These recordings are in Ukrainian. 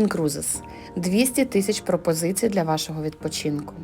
Incruises. 200 тисяч пропозицій для вашого відпочинку.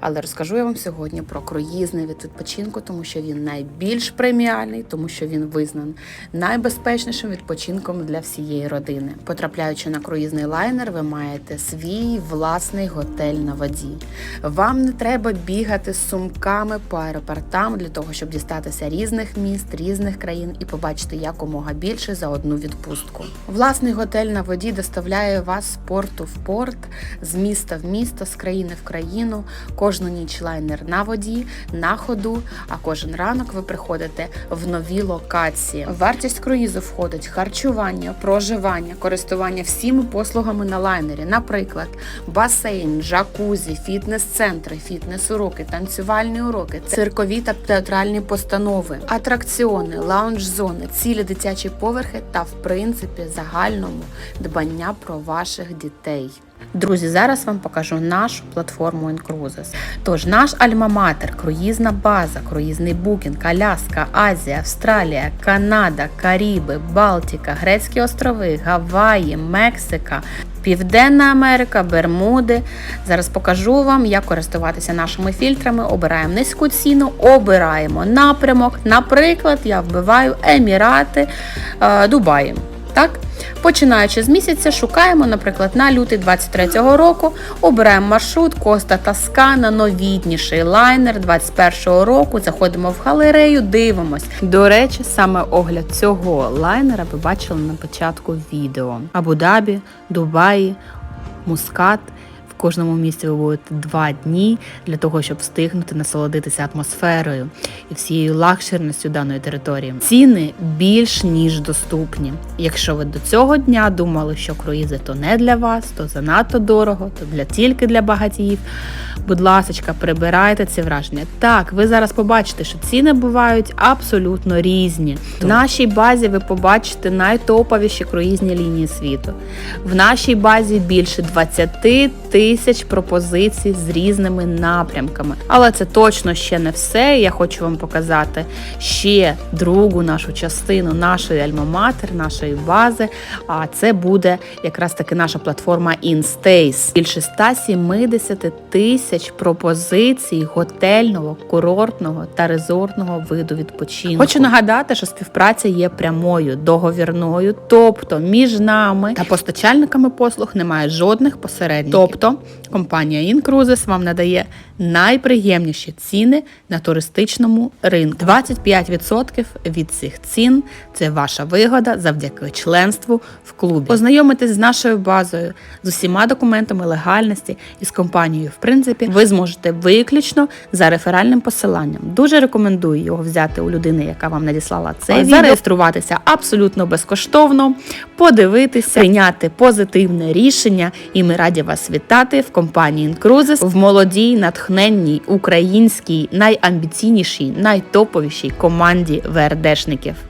Але розкажу я вам сьогодні про круїзний від відпочинку, тому що він найбільш преміальний, тому що він визнан найбезпечнішим відпочинком для всієї родини. Потрапляючи на круїзний лайнер, ви маєте свій власний готель на воді. Вам не треба бігати з сумками по аеропортам для того, щоб дістатися різних міст, різних країн і побачити якомога більше за одну відпустку. Власний готель на воді доставляє вас з порту в порт, з міста в місто, з країни в країну. Кожну ніч лайнер на воді, на ходу, а кожен ранок ви приходите в нові локації. Вартість круїзу входить харчування, проживання, користування всіми послугами на лайнері, наприклад, басейн, джакузі, фітнес-центри, фітнес-уроки, танцювальні уроки, циркові та театральні постанови, атракціони, лаунж-зони, цілі дитячі поверхи та, в принципі, загальному дбання про ваших дітей. Друзі, зараз вам покажу нашу платформу Incruises. Тож наш альма-матер, круїзна база, круїзний букінг, Аляска, Азія, Австралія, Канада, Каріби, Балтіка, Грецькі острови, Гаваї, Мексика. Південна Америка, Бермуди. Зараз покажу вам, як користуватися нашими фільтрами. Обираємо низьку ціну, обираємо напрямок. Наприклад, я вбиваю Емірати е, Дубаї. Так? Починаючи з місяця, шукаємо, наприклад, на лютий 23-го року, обираємо маршрут Коста Таскана, новітніший лайнер 21-го року. Заходимо в галерею, дивимось. До речі, саме огляд цього лайнера ви бачили на початку відео. Абу-Дабі, Дубаї, Мускат. В кожному місці ви будете два дні для того, щоб встигнути насолодитися атмосферою і всією лакшерністю даної території. Ціни більш ніж доступні. Якщо ви до цього дня думали, що круїзи то не для вас, то занадто дорого, то для тільки для багатіїв. Будь ласка, прибирайте ці враження. Так, ви зараз побачите, що ціни бувають абсолютно різні. В нашій базі ви побачите найтоповіші круїзні лінії світу. В нашій базі більше 20 тисяч пропозицій з різними напрямками. Але це точно ще не все. Я хочу вам показати ще другу нашу частину нашої альма-матер, нашої бази. А це буде якраз таки наша платформа InStays. Більше 170 тисяч пропозицій готельного, курортного та резортного виду відпочинку. Хочу нагадати, що співпраця є прямою, договірною, тобто між нами та постачальниками послуг немає жодних посередників. Тобто компанія Incruises вам надає найприємніші ціни на туристичному ринку. 25% від цих цін це ваша вигода завдяки членству в клубі. Ознайомитись з нашою базою, з усіма документами легальності і з компанією, в принципі, ви зможете виключно за реферальним посиланням. Дуже рекомендую його взяти у людини, яка вам надіслала це відео. зареєструватися абсолютно безкоштовно, подивитися, прийняти позитивне рішення. І ми раді вас вітати в компанії Incruises в молодій, натхненній, українській, найамбіційнішій, найтоповішій команді ВРДшників.